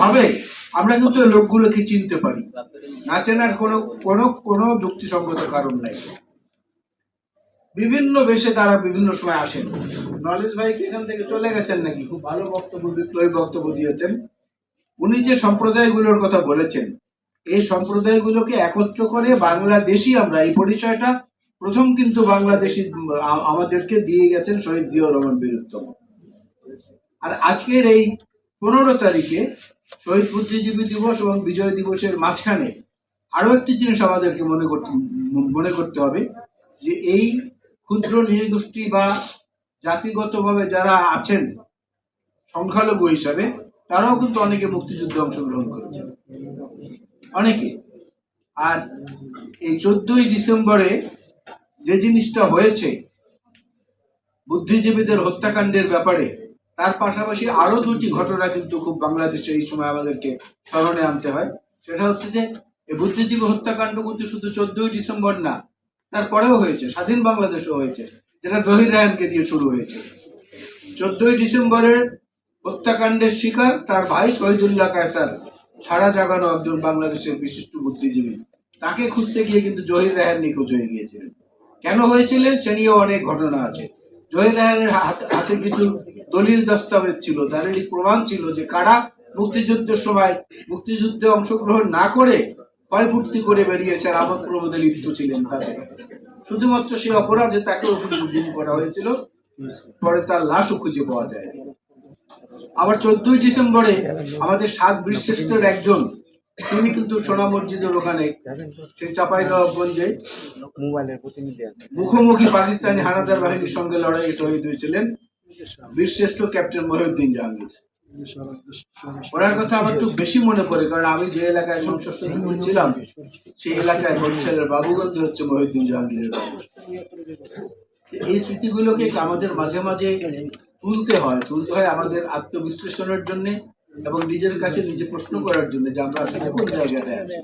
ভাবে আমরা কিন্তু লোকগুলোকে চিনতে পারি। না চেনার কোনো কোনো কোনো যুক্তিসঙ্গত কারণ নাই। বিভিন্ন বেশে তারা বিভিন্ন সময় আসেন। নলেজ ভাই কি এখান থেকে চলে গেছেন নাকি? খুব ভালো বক্তব্য, বিপ্লবী বক্তব্য দিয়েছেন। উনি যে সম্প্রদায়গুলোর কথা বলেছেন, এই সম্প্রদায়গুলোকে একত্র করে বাংলাদেশি আমরা, এই পরিচয়টা প্রথম কিন্তু বাংলাদেশি আমাদেরকে দিয়ে গেছেন শহীদ জিয়াউর রহমান বীরুত্তম। আর আজকের এই পনেরো তারিখে শহীদ বুদ্ধিজীবী দিবস এবং বিজয় দিবসের মাঝখানে আরও একটি জিনিস আমাদেরকে মনে করতে মনে করতে হবে, যে এই ক্ষুদ্র নৃগোষ্ঠী বা জাতিগতভাবে যারা আছেন সংখ্যালঘু হিসাবে, তারাও কিন্তু অনেকে মুক্তিযুদ্ধে অংশগ্রহণ করেছেন অনেকে। আর এই চোদ্দই ডিসেম্বরে যে জিনিসটা হয়েছে, বুদ্ধিজীবীদের হত্যাকাণ্ডের ব্যাপারে তার পাশাপাশি আরও দুটি ঘটনা কিন্তু খুব বাংলাদেশে এই সময় আমাদেরকে স্মরণে আনতে হয়। সেটা হচ্ছে যে এই বুদ্ধিজীবী হত্যাকাণ্ড কিন্তু শুধু চোদ্দই ডিসেম্বর না, তারপরেও হয়েছে, স্বাধীন বাংলাদেশও হয়েছে, যেটা জহির রায়নকে দিয়ে শুরু হয়েছে। চোদ্দই ডিসেম্বরের হত্যাকাণ্ডের শিকার তার ভাই শহীদুল্লাহ কায়সার, সারা জাগানো একজন বাংলাদেশের বিশিষ্ট বুদ্ধিজীবী। তাকে খুঁজতে গিয়ে কিন্তু জহির রায়হান নিখোঁজ হয়ে গিয়েছিলেন। কেন হয়েছিলেন সে নিয়েও অনেক ঘটনা আছে। জহির রায়হানের হাত- কিছু দলিল দস্তাবেজ ছিল দালিল প্রমাণ ছিল যে কারা মুক্তিযুদ্ধের সময় মুক্তিযুদ্ধে অংশগ্রহণ না করে ভয়ভূর্তি করে বেরিয়েছে আর আমোদ প্রমোদে লিপ্ত ছিলেন তাদের শুধুমাত্র সেই অপরাধে কিন্তু গুম করা হয়েছিল, পরে তার লাশও খুঁজে পাওয়া যায় আবার চোদ্দই ডিসেম্বরে আমাদের সাত বীরশ্রেষ্ঠের একজন তিনি কিন্তু সোনা মসজিদের ওখানে সেই চাপাই নবাবগঞ্জে মোবাইলের প্রতিনিধি মুখোমুখি পাকিস্তানি হানাদার বাহিনীর সঙ্গে লড়াইয়ে শহীদ হয়েছিলেন বীরশ্রেষ্ঠ ক্যাপ্টেন মহিউদ্দিন জাহাঙ্গীর। ওনার কথা আমার একটু বেশি মনে পড়ে কারণ আমি যে এলাকায় সংসদ ছিলাম সেই এলাকায় বরিশালের বাবুগঞ্জ হচ্ছে মহিউদ্দিন জাহাঙ্গীরের এই স্মৃতিগুলোকে আমাদের মাঝে মাঝে তুলতে হয় তুলতে হয় আমাদের আত্মবিশ্লেষণের জন্য এবং নিজের কাছে নিজে প্রশ্ন করার জন্য যে আমরা আসলে কোন জায়গাটায় আছি।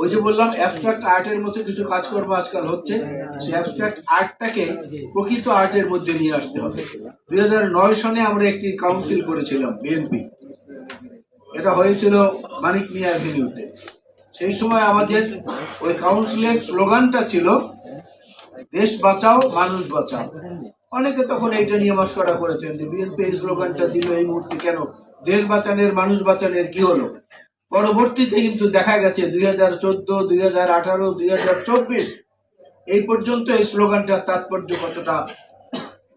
ওই যে বললাম অ্যাবস্ট্রাক্ট আর্টের মতো কিছু কাজকর্ম আজকাল হচ্ছে। সেই অ্যাবস্ট্রাক্ট আর্টটাকে প্রকৃত আর্টের মধ্যে নিয়ে আসতে হবে। দুই সনে আমরা একটি কাউন্সিল করেছিলাম বিএনপি এটা হয়েছিল মানিক মিয়া অ্যাভিনিউতে সেই সময় আমাদের ওই কাউন্সিলের স্লোগানটা ছিল, দেশ বাঁচাও, মানুষ বাঁচাও। অনেকে তখন এইটা নিয়ে মস্করা করেছেন যে বিএনপি এই স্লোগানটা দিল এই মুহূর্তে কেন? দেশ বাঁচানোর, মানুষ বাঁচানোর কি হলো? পরবর্তীতে কিন্তু দেখা গেছে দুই হাজার চোদ্দ, দুই হাজার আঠারো, দুই হাজার চব্বিশ, এই পর্যন্ত এই স্লোগানটার তাৎপর্য কতটা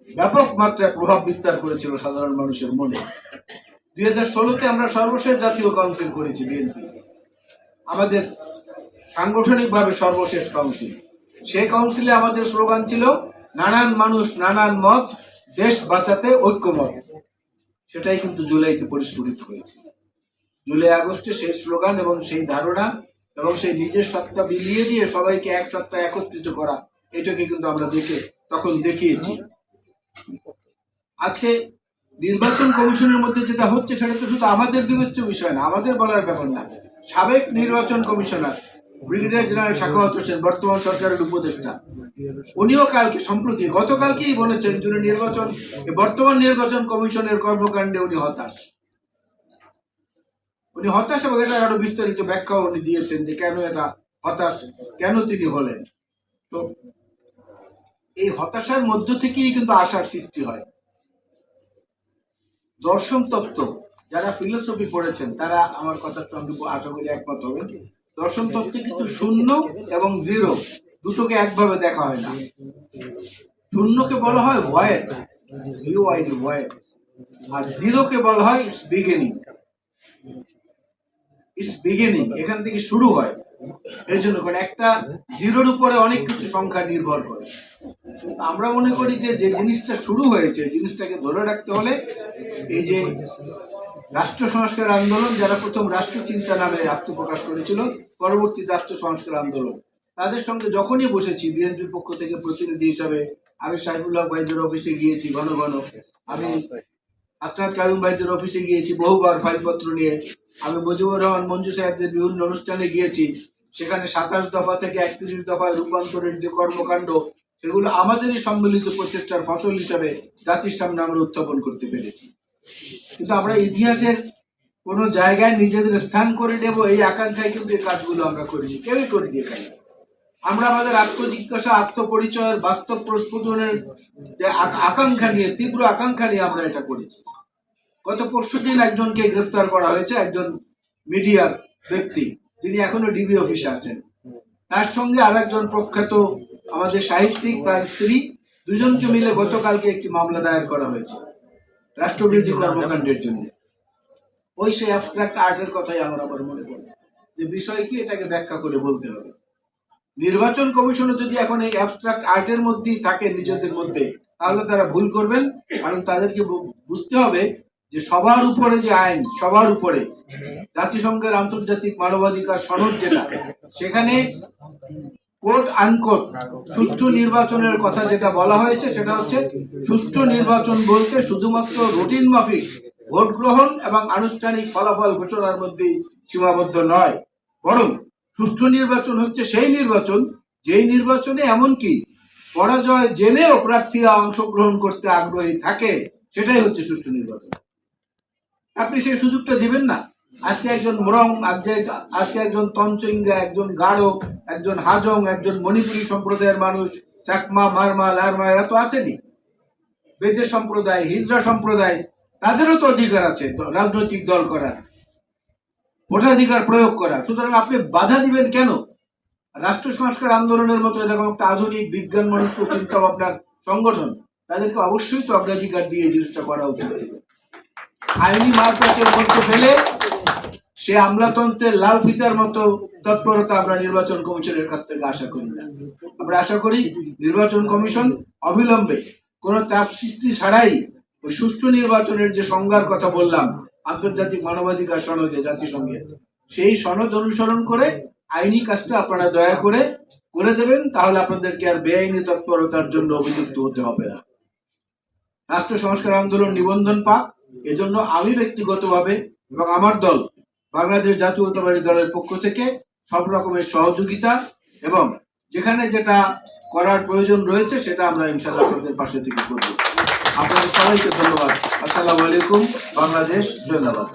ব্যাপক মাত্রায় প্রভাব বিস্তার করেছিল সাধারণ মানুষের মনে? দুই হাজার ষোলোতে আমরা সর্বশেষ জাতীয় কাউন্সিল করেছি বিএনপি আমাদের সাংগঠনিকভাবে সর্বশেষ কাউন্সিল সেই কাউন্সিলে আমাদের স্লোগান ছিল, নানান মানুষ, নানান মত, দেশ বাঁচাতে ঐক্যমত। সেটাই কিন্তু জুলাইতে পরিস্ফুটিত হয়েছে। জুলাই আগস্টে সেই স্লোগান এবং সেই ধারণা এবং সেই নিজের সত্তা বিলিয়ে দিয়ে সবাইকে এক সত্তা একত্রিত করা, এটাকে কিন্তু আমরা দেখে, তখন দেখিয়েছি। আজকে নির্বাচন কমিশনের মধ্যে যেটা হচ্ছে সেটা তো শুধু আমাদের বিবেচ্য বিষয় না, আমাদের বলার ব্যাপার না। সাবেক নির্বাচন commissioner brigadier general Sakhawat Hossain বর্তমান সরকারের উপদেষ্টা। উনিও কালকে, সম্প্রতি গতকালকেই বলেছেন যিনি নির্বাচন বর্তমান নির্বাচন কমিশনের কর্মকাণ্ডে উনি হতাশ। উনি হতাশ এবং এটা আরও বিস্তারিত ব্যাখ্যা উনি দিয়েছেন যে কেন এটা হতাশ, কেন তিনি হলেন। তো এই হতাশার মধ্য থেকেই কিন্তু আশার সৃষ্টি হয়। দর্শন তত্ত্ব, যারা ফিলোসফি পড়েছেন, তারা আমার কথার সঙ্গে আশা করি একমত হবেন। দর্শন তত্ত্বে কিন্তু শূন্য এবং জিরো দুটোকে একভাবে দেখা হয় না। শূন্যকে বলা হয় void U I D void আর জিরোকে বলা হয় ইটস বিগিনিং ইটস বিগিনিং এখান থেকে শুরু হয়। এই জন্য কারণ একটা জিরোর উপরে অনেক কিছু সংখ্যা নির্ভর করে। আমরা মনে করি যে যে জিনিসটা শুরু হয়েছে, জিনিসটাকে ধরে রাখতে হলে এই যে রাষ্ট্র সংস্কার আন্দোলন, যারা প্রথম রাষ্ট্র চিন্তা নামে আত্মপ্রকাশ করেছিল, পরবর্তী রাষ্ট্র সংস্কার আন্দোলন। তাদের সঙ্গে যখনই বসেছি, বিএনপির পক্ষ থেকে প্রতিনিধি হিসাবে, আমি সাইফুল্লাহ ভাইদের অফিসে গিয়েছি, ঘন ঘন। আমি আসনাদ কায়ুম ভাইদের অফিসে গিয়েছি, বহুবার ফাইলপত্র নিয়ে। আমি মুজিবুর রহমান মঞ্জু সাহেবদের বিভিন্ন অনুষ্ঠানে গিয়েছি। সেখানে সাতাশ দফা থেকে একত্রিশ দফায় রূপান্তরের যে কর্মকাণ্ড, সেগুলো আমাদেরই সম্মিলিত প্রচেষ্টার ফসল হিসাবে জাতির সামনে আমরা উত্থাপন করতে পেরেছি। কিন্তু আমরা ইতিহাসের কোনো জায়গায় নিজেদের স্থান করে নেব, এই আকাঙ্ক্ষায় কিন্তু এই কাজগুলো আমরা করিনি। কেউই করিনি এখানে। আমরা আমাদের আত্মজিজ্ঞাসা, আত্মপরিচয়ের বাস্তব প্রস্ফুটনের যে আকাঙ্ক্ষা নিয়ে, তীব্র আকাঙ্ক্ষা নিয়ে আমরা এটা করেছি। গত পরশু দিন একজনকে গ্রেফতার করা হয়েছে, একজন মিডিয়ার ব্যক্তি, যিনি এখনও ডিবি অফিসে আছেন। তার সঙ্গে আরেকজন প্রখ্যাত আমাদের সাহিত্যিক, তার স্ত্রী, দুজনকে মিলে গতকালকে একটি মামলা দায়ের করা হয়েছে। রাষ্ট্রবিরোধী কর্মকাণ্ডের জন্য। ওই সেই অ্যাবস্ট্রাক্ট আর্টের কথাই আমার আবার মনে পড়ে। যে বিষয় কি এটাকে ব্যাখ্যা করে বলতে হবে। নির্বাচন কমিশনও যদি এখন এই অ্যাবস্ট্রাক্ট আর্টের মধ্যেই থাকে নিজেদের মধ্যে তাহলে তারা ভুল করবেন। কারণ তাদেরকে বুঝতে হবে যে সবার উপরে যে আইন সবার উপরে জাতিসংঘের আন্তর্জাতিক মানবাধিকার সনদ যেটা সেখানে কোর্ট আনকোট সুষ্ঠু নির্বাচনের কথা যেটা বলা হয়েছে, সেটা হচ্ছে সুষ্ঠু নির্বাচন বলতে শুধুমাত্র রুটিন মাফিক, ভোট গ্রহণ এবং আনুষ্ঠানিক ফলাফল ঘোষণার মধ্যেই সীমাবদ্ধ নয়। বরং সুষ্ঠু নির্বাচন হচ্ছে সেই নির্বাচন, যেই নির্বাচনে এমনকি পরাজয় জেনেও প্রার্থীরা অংশগ্রহণ করতে আগ্রহী থাকে, সেটাই হচ্ছে সুষ্ঠু নির্বাচন। আপনি সেই সুযোগটা দিবেন না? আজকে একজন মোরং, আজকে আজকে একজন তঞ্চিঙ্গা একজন গাঢ়, একজন হাজং, একজন মণিপুরী সম্প্রদায়ের মানুষ, চাকমা, মারমা, লারমা, এরা তো আছেনই। বেদের সম্প্রদায় হিজড়া সম্প্রদায়, তাদেরও তো অধিকার আছে রাজনৈতিক দল করার। ভোটাধিকার প্রয়োগ করা সুতরাং আপনি বাধা দিবেন কেন? রাষ্ট্র সংস্কার আন্দোলনের মতো এরকম একটা আধুনিক বিজ্ঞান মনস্ক চিন্তা ভাবনার সংগঠন, তাদেরকে অবশ্যই তো অগ্রাধিকার দিয়ে জিনিসটা করা উচিত ছিল। আইনি মারপ্যাচের মধ্যে ফেলে সে আমলাতন্ত্রের লাল ফিতার মতো তৎপরতা আমরা নির্বাচন কমিশনের কাছ থেকে আশা করি না। আমরা আশা করি নির্বাচন কমিশন অবিলম্বে কোন চাপ সৃষ্টি ছাড়াই ওই সুষ্ঠু নির্বাচনের যে সংজ্ঞার কথা বললাম, আন্তর্জাতিক মানবাধিকার সনদে জাতিসংঘে, সেই সনদ অনুসরণ করে আইনি কাজটা আপনারা দয়া করে করে দেবেন, তাহলে আপনাদেরকে আর বেআইনি তৎপরতার জন্য অভিযুক্ত হতে হবে না। রাষ্ট্র সংস্কার আন্দোলন নিবন্ধন পাক, এজন্য আমি ব্যক্তিগতভাবে এবং আমার দল বাংলাদেশ জাতীয়তাবাদী দলের পক্ষ থেকে সব রকমের সহযোগিতা এবং যেখানে যেটা করার প্রয়োজন রয়েছে সেটা আমরা ইনশাল্লাহ আপনাদের পাশে থেকে করব। আপনাদের সবাইকে ধন্যবাদ। আসসালামু আলাইকুম। বাংলাদেশ ধন্যবাদ।